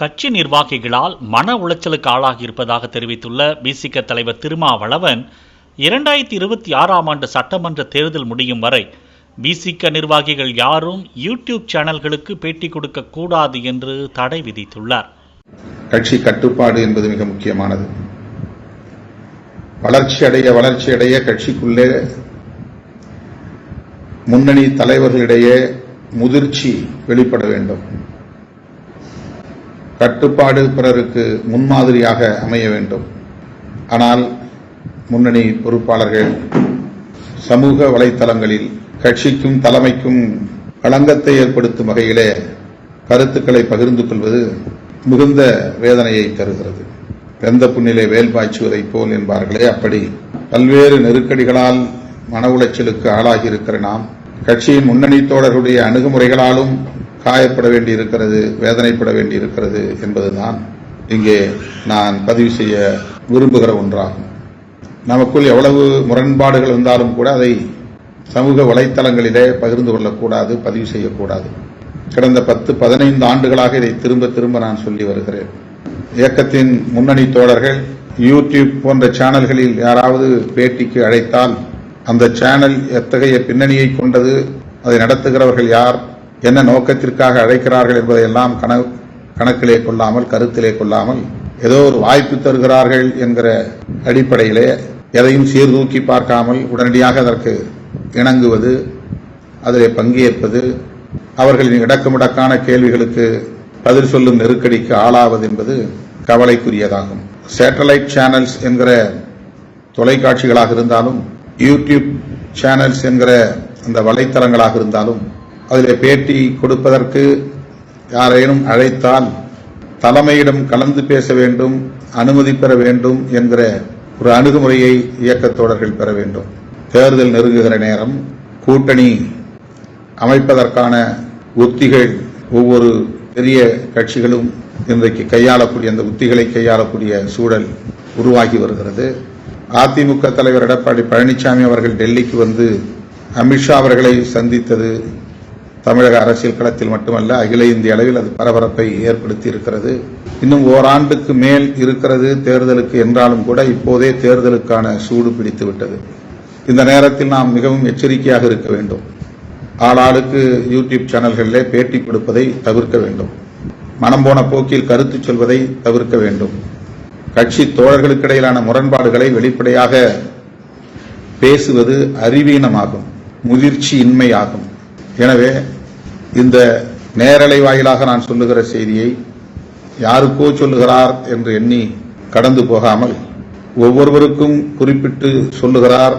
கட்சி நிர்வாகிகளால் மன உளைச்சலுக்கு ஆளாகியிருப்பதாக தெரிவித்துள்ள பிசிக தலைவர் திருமாவளவன் இரண்டாயிரத்தி இருபத்தி ஆறாம் ஆண்டு சட்டமன்ற தேர்தல் முடியும் வரை பிசிக நிர்வாகிகள் யாரும் யூடியூப் சேனல்களுக்கு பேட்டி கொடுக்க கூடாது என்று தடை விதித்துள்ளார். கட்சி கட்டுப்பாடு என்பது மிக முக்கியமானது. வளர்ச்சி அடைய வளர்ச்சி அடைய கட்சிக்குள்ளே முன்னணி தலைவர்களிடையே முதிர்ச்சி வெளிப்பட வேண்டும். கட்டுப்பாடு பிறருக்கு முன்மாதிரியாக அமைய வேண்டும். ஆனால் முன்னணி பொறுப்பாளர்கள் சமூக வலைத்தளங்களில் கட்சிக்கும் தலைமைக்கும் களங்கத்தை ஏற்படுத்தும் வகையிலே கருத்துக்களை பகிர்ந்து கொள்வது மிகுந்த வேதனையை தருகிறது. வெந்த புண்ணிலே வேல் பாய்ச்சுவதைப் போல் என்பார்களே அப்படி பல்வேறு நெருக்கடிகளால் மன உளைச்சலுக்கு ஆளாகி இருக்கிற நாம் கட்சியின் முன்னணி தோழர்களுடைய அணுகுமுறைகளாலும் காயப்பட வேண்டி இருக்கிறது வேதனைப்பட வேண்டி இருக்கிறது என்பதுதான் இங்கே நான் பதிவு செய்ய விரும்புகிற ஒன்றாகும். நமக்குள் எவ்வளவு முரண்பாடுகள் இருந்தாலும் கூட அதை சமூக வலைத்தளங்களிலே பகிர்ந்து கொள்ளக்கூடாது பதிவு செய்யக்கூடாது. கடந்த பத்து பதினைந்து ஆண்டுகளாக இதை திரும்ப திரும்ப நான் சொல்லி வருகிறேன். இயக்கத்தின் முன்னணி தோழர்கள் யூடியூப் போன்ற சேனல்களில் யாராவது பேட்டிக்கு அழைத்தால் அந்த சேனல் எத்தகைய பின்னணியை கொண்டது அதை நடத்துகிறவர்கள் யார் என்ன நோக்கத்திற்காக அழைக்கிறார்கள் என்பதையெல்லாம் கண- கணக்கிலே கொள்ளாமல் கருத்திலே கொள்ளாமல் ஏதோ ஒரு வாய்ப்பு தருகிறார்கள் என்கிற அடிப்படையிலே எதையும் சீர்தூக்கி பார்க்காமல் உடனடியாக அதற்கு இணங்குவது அதிலே பங்கேற்பது அவர்களின் இடக்குமிடக்கான கேள்விகளுக்கு பதில் சொல்லும் நெருக்கடிக்கு ஆளாவது என்பது கவலைக்குரியதாகும். சேட்டலைட் சேனல்ஸ் என்கிற தொலைக்காட்சிகளாக இருந்தாலும் யூடியூப் சேனல்ஸ் என்கிற அந்த வலைத்தளங்களாக இருந்தாலும் அதில் பேட்டி கொடுப்பதற்கு யாரேனும் அழைத்தால் தலைமையிடம் கலந்து பேச வேண்டும் அனுமதி பெற வேண்டும் என்கிற ஒரு அணுகுமுறையை இயக்கத் தோழர்கள் பெற வேண்டும். தேர்தல் நெருங்குகிற நேரம் கூட்டணி அமைப்பதற்கான உத்திகள் ஒவ்வொரு பெரிய கட்சிகளும் இன்றைக்கு கையாளக்கூடிய அந்த உத்திகளை கையாளக்கூடிய சூழல் உருவாகி வருகிறது. அதிமுக தலைவர் எடப்பாடி பழனிசாமி அவர்கள் டெல்லிக்கு வந்து அமித்ஷா அவர்களை சந்தித்தது தமிழக அரசியல் களத்தில் மட்டுமல்ல அகில இந்திய அளவில் அது பரபரப்பை ஏற்படுத்தி இருக்கிறது. இன்னும் ஓராண்டுக்கு மேல் இருக்கிறது தேர்தலுக்கு என்றாலும் கூட இப்போதே தேர்தலுக்கான சூடு பிடித்து விட்டது. இந்த நேரத்தில் நாம் மிகவும் எச்சரிக்கையாக இருக்க வேண்டும். ஆளாளுக்கு யூடியூப் சேனல்களிலே பேட்டி கொடுப்பதை தவிர்க்க வேண்டும். மனம் போன போக்கில் கருத்து சொல்வதை தவிர்க்க வேண்டும். கட்சி தோழர்களுக்கிடையிலான முரண்பாடுகளை வெளிப்படையாக பேசுவது அறிவீனமாகும் முதிர்ச்சி இன்மையாகும் எனவே இந்த நேரலை வாயிலாக நான் சொல்லுகிற செய்தியை யாருக்கோ சொல்லுகிறார் என்று எண்ணி கடந்து போகாமல் ஒவ்வொருவருக்கும் குறிப்பிட்டு சொல்லுகிறார்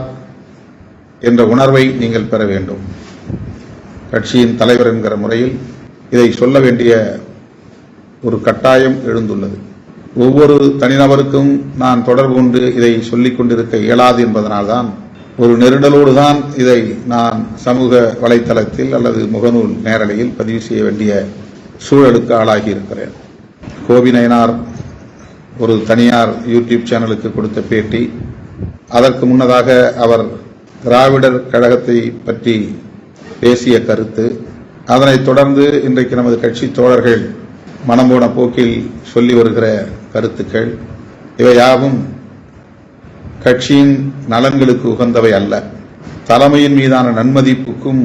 என்ற உணர்வை நீங்கள் பெற வேண்டும். கட்சியின் தலைவர் என்கிற முறையில் இதை சொல்ல வேண்டிய ஒரு கட்டாயம் எழுந்துள்ளது. ஒவ்வொரு தனிநபருக்கும் நான் தொடர்பு கொண்டு இதை சொல்லிக் கொண்டிருக்க இயலாது என்பதனால்தான் ஒரு நெருடலோடு தான் இதை நான் சமூக வலைத்தளத்தில் அல்லது முகநூல் நேரலையில் பதிவு செய்ய வேண்டிய சூழலுக்கு ஆளாகி இருக்கிறேன் கோபி நயனார் ஒரு தனியார் யூடியூப் சேனலுக்கு கொடுத்த பேட்டி. அதற்கு முன்னதாக அவர் திராவிடர் கழகத்தை பற்றி பேசிய கருத்து. அதனைத் தொடர்ந்து இன்றைக்கு நமது கட்சி தோழர்கள் மனம் போன போக்கில் சொல்லி வருகிற கருத்துக்கள். இவையாவும் கட்சியின் நலன்களுக்கு உகந்தவை அல்ல. தலைமையின் மீதான நன்மதிப்புக்கும்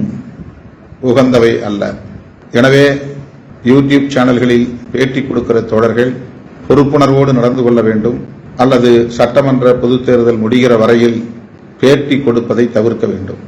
உகந்தவை அல்ல. எனவே யூடியூப் சேனல்களில் பேட்டி கொடுக்கிற தோழர்கள் பொறுப்புணர்வோடு நடந்து கொள்ள வேண்டும் அல்லது சட்டமன்ற பொதுத் தேர்தல் முடிகிற வரையில் பேட்டி கொடுப்பதை தவிர்க்க வேண்டும்.